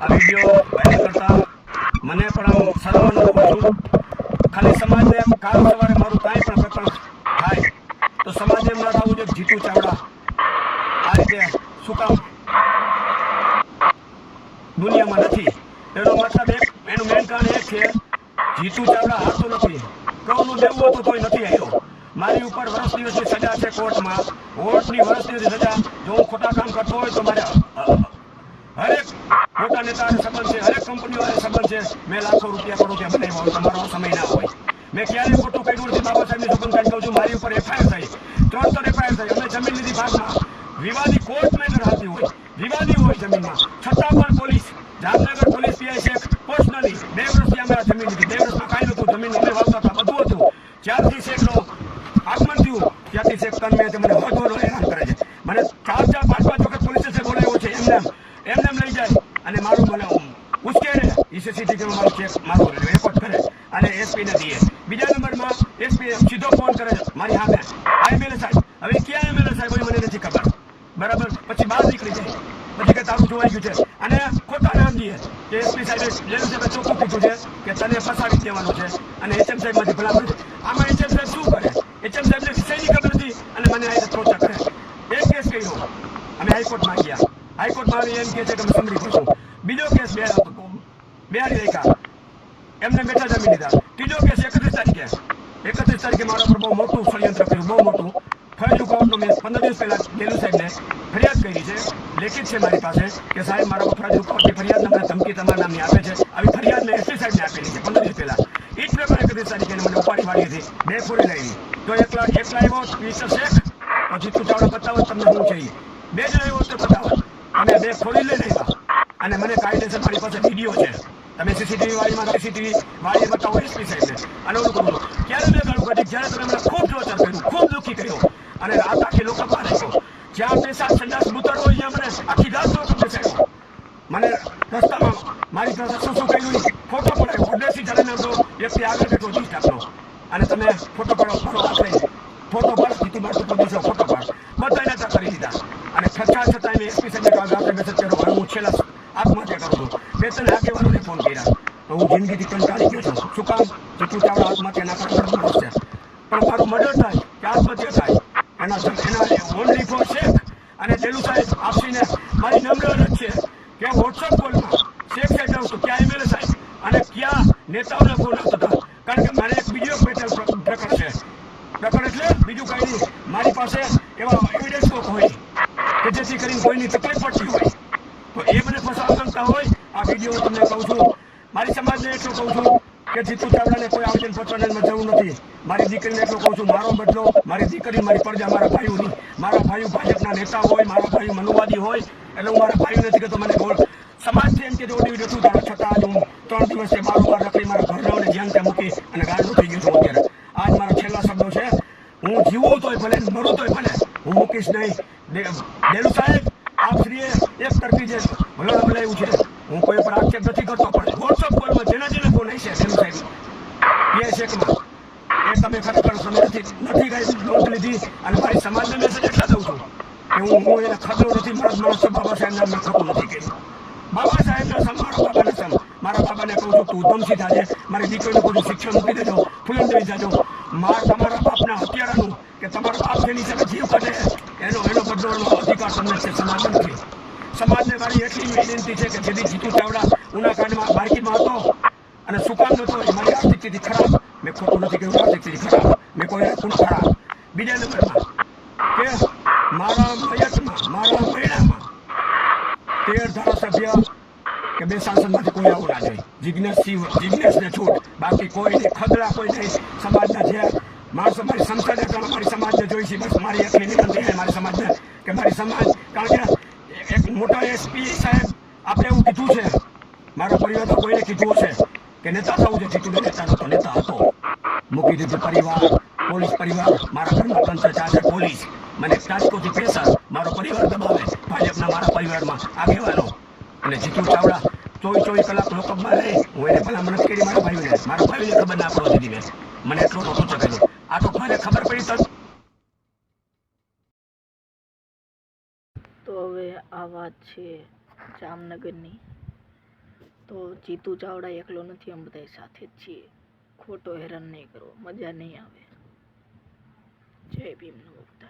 આ video viral કરતા મને પણ આમ શરમ અનુભવું છું. ખાલી સમાજને એમ કાલ સવારે મારું કાંઈ પણ પ્રકરણ થાય તો સમાજ એમ ના થવું જીતુ ચાવડા. આ રીતે શું કામ? દુનિયામાં નથી. એનો મતલબ એક, એનું મેન કારણ એ છે, જીતુ ચાવડા હારતો નથી. કૌનું દેવું હતું તોય નથી આવ્યો. મારી ઉપર વર્ષ દિવસની સજા છે કોર્ટમાં. કોર્ટની વર્ષ દિવસની સજા. જો હું ખોટા કામ કરતો હોય તો મારે મોટા નેતાને સંબંધ છે, હરેક કંપનીઓ સંબંધ છે. મેં લાખો રૂપિયા કરોડિયા બનાવ્યા હોય, તમારો સમય ના હોય. મેં ક્યારેય ખોટું કર્યું નથી, બાબા સાહેબની સંબંધ કાઢી કહું છું, મારી ઉપર એફઆઈઆર થઈ. ત્રણ ત્રણ એફઆઈઆર થઈ. અમે જમીન લીધી ભાગમાં. વિવાદી કોર્ટ મેટર હાજરી હોય. વિવાદી હોય જમીનમાં. છતાં પણ પોલીસ, જામનગર પોલીસ પીઆઈ છે પર્સનલી બે વર્ષથી અમે જમીન લીધી. બે વર્ષમાં કાંઈ નહોતું. જમીન અમે વાવતા હતા, બધું હતું. જ્યારથી શેખનો આગમન થયું ત્યાંથી શેખ તન્મે મને વધુ હેરાન કરે છે. મને ચાર ચાર, પાંચ પાંચ વખત પોલીસ સ્ટેશન બોલાવ્યો છે. એમને એમને એમ લઈ જાય. અને મારું મને ઉશ્કેરે એ સીસીટીવીમાં મારું ચેક મારું રેકોર્ડ કરે અને એસપી ને દઈએ બીજા નંબરમાં એસપી સીધો ફોન કરે છે, મારી સામે આ એમએલએ સાહેબ. હવે ક્યાં એમએલએ સાહેબ હોય મને નથી ખબર. બરાબર? પછી બહાર નીકળી જાય. પછી કે તારું જોવાઈ ગયું છે. અને ખોટા નામ દઈએ કે એસપી સાહેબે જેલ સાહેબે ચોખ્ખું કીધું છે, કે તને ફસાવી દેવાનું છે. અને એચએમ સાહેબમાંથી ભલા છે આમાં એચએમ સાહેબ શું કરે? એચએમ સાહેબને વિષયની ખબર નથી અને મને આ રીતે કરે. એક કેસ કહ્યું અમે હાઈકોર્ટમાં ગયા. હાઈકોર્ટમાં આવી એમ કહે છે કે અમે સમરી કરશું બીજો કેસ બે બિહારી રેખા એમને બેઠા જમી લીધા. ત્રીજો કેસ એકત્રીસ તારીખે. એકત્રીસ તારીખે મારા પર બહુ મોટું ષડયંત્ર કર્યું, બહુ મોટું. ફરજ ઉપાડનો મેં પંદર દિવસ પહેલા ડેલુ સાહેબને ફરિયાદ કરી છે. લેખિત છે મારી પાસે કે સાહેબ, મારા પર ફરજ ઉપાડની ફરિયાદ મને ધમકી તમારા નામની આપે છે. આવી ફરિયાદ મેં એસપી સાહેબને આપેલી છે પંદર દિવસ પહેલા. જ પેપર એકત્રીસ તારીખે મને ઉપાડી વાળી હતી. બે પૂરી લાવી તો એકલા એકલા આવ્યો, મિસ્ટર શેખ. પછી તું ચાવડા બતાવો તમને શું છે. બે જણ આવ્યો તો બતાવો અને બે છોડી લઈ લીધા. અને મને કાયદેસર મારી પાસે વીડિયો છે. તમે સીસીટીવી વાળીમાં સીસીટીવી વાળી બતાવો એસપી સાહેબને અને ઓલું કરું ક્યારે મેં ગાળું કાઢી જ્યારે તમે મને ખૂબ ટોર્ચર કર્યું, ખૂબ દુઃખી કર્યો. અને રાત આખી લોકો પાસે જ્યાં પૈસા સંડાસ મૂતર હોય, ત્યાં મને આખી રાત લોકો બેસાડ્યો મને રસ્તામાં મારી પાસે શું શું કર્યું ફોટો પડાયો ઉદ્દેશી ચડીને તો વ્યક્તિ આગળ બેઠો, જીત આપનો અને તમે ફોટો પાડો ફોટો ફોટો પાડ સ્થિતિ બાર તો ફોટો પાડ બધા એને ત્યાં કરી દીધા અને છતાં મેં એકવીસ હજાર મેસેજ કર્યો હવે હું છેલ્લા આત્મહત્યા કરું છું. બે ત્રણ આગેવાનોને ફોન કર્યા. તો હું જિંદગીથી કંટાળી ગયો છું. શું કામ? જેટલું ચાવડા આત્મહત્યા ના કરે માણસ છે. પણ મારું મર્ડર થાય કે આત્મહત્યા થાય. એના એના ઓનલી ફોર શેખ અને પેલું સાહેબ આપીને મારી નમ્ર અરજ છે કે વોટ્સઅપ કોલમાં શેખ સાહેબ જાઉં તો ક્યાં એમએલએ સાહેબ અને ક્યાં નેતાઓને ફોન આવતા કારણ કે મારે એક બીજો પેટલ પ્રકરણ છે. પ્રકરણ એટલે બીજું કઈ નહીં. મારી પાસે એવા એવિડન્સ જેથી કરીને કોઈની તકલીફ પડતી હોય, તો એ મને ફસાવ કરતા હોય. આ વીડિયો હું તમને કહું છું. મારી સમાજને એટલું કહું છું કે જીતુ ચાવડાને કોઈ આવેદન પત્રમાં જરૂર નથી. મારી દીકરીને એટલું કહું છું, મારો બદલો, મારી દીકરી, મારી પડજા મારા ભાઈઓની મારા ભાઈઓ ભાજપના નેતા હોય, મારા ભાઈઓ મનુવાદી હોય, એટલે હું મારા ભાઈઓ નથી કહેતો, મને ગોળ સમાજથી એમ કે ઓડી નથી તારા છતાં હું ત્રણ દિવસથી બારો બાર રખડી મારા ઘરડાઓને જ્યાં ત્યાં મૂકી અને ગાડું થઈ ગયું છું અત્યારે. આજ મારા છેલ્લા શબ્દો છે. હું જીવું તોય ભલે, મરું તોય ભલે હું મૂકીશ નહીં. સાહેબ, આપ શ્રીએ એક તરફી જે વલણ અપનાવ્યું છે, હું કોઈ પર આક્ષેપ નથી કરતો, પણ વોટ્સઅપ કોલમાં જેના જેને ફોન હશે દેલુ સાહેબ એ શેકમાં એ તમે ખરેખર સમય નથી. નથી કઈ નોંધ લીધી અને મારી સમાજને મેસેજ એટલા દઉં છું કે હું હું એને ખતરો નથી, મારા માણસો બાબા સાહેબના મેં ખોટું નથી કર્યું બાબા સાહેબના સંભાળો, બાબાને સમ મારા બાબાને કહું છું, તું ઉધમસી થાજે મારી દીકરીને કહું શિક્ષણ મૂકી દેજો ફૂલન દેવી જાજો. માર કે તમારો બાપ જેની તમે જીવ કાઢે. એનો એનો બદલવાનો અધિકાર તમને છે, સમાજ નથી. સમાજને મારી એટલી વિનંતી છે કે જેથી જીતુ ચાવડા ઉનાકાંડમાં બાર્કીમાં હતો અને સુકામ કામ નતો એ મારી આર્થિક સ્થિતિ ખરાબ. મેં ખોટું નથી કહ્યું આર્થિક સ્થિતિ ખરાબ. મેં કોઈ ખૂણ ખરાબ. બીજા નંબરમાં કે મારા પ્રયત્નમાં, મારા પરિણામમાં તેર ધારાસભ્ય કે બે સાંસદમાંથી કોઈ આવું ના જાય જિજ્ઞેશ સિંહ છૂટ. બાકી કોઈ ખગડા કોઈ નહીં. સમાજના જે માણસો મારી સંસદે પણ મારી સમાજને જોઈ છે. બસ મારી એક નિવેદન છે મારી સમાજને, કે મારી સમાજ કારણ કે એક મોટા એસપી સાહેબ આપણે એવું કીધું છે, મારો પરિવાર તો કોઈને કીધું છે કે નેતા થવું છે જીતુને નેતા નતો નેતા હતો. મૂકી દીધું પરિવાર, પોલીસ પરિવાર, મારા ઘરમાં તંત્ર ચાલે પોલીસ. મને રાજકોટથી પ્રેશર મારો પરિવાર દબાવે, ભાજપના મારા પરિવારમાં આગેવાનો. અને જીતુ ચાવડા ચોવીસ ચોવીસ કલાક લોકઅપમાં રહી, હું એને ભલામણ કરી, મારા ભાઈઓને મારા ભાઈઓને ખબર ના પડવા દીધી મેં. મને એટલો નહોતો કર્યો આ તો મને ખબર પડી તો તો હવે આ વાત છે જામનગરની. તો જીતુ ચાવડા એકલો નથી અમે બધા સાથે જ છીએ. ખોટો હેરાન નહીં કરો, મજા નહીં આવે. જય ભીમ નમો બુદ્ધાય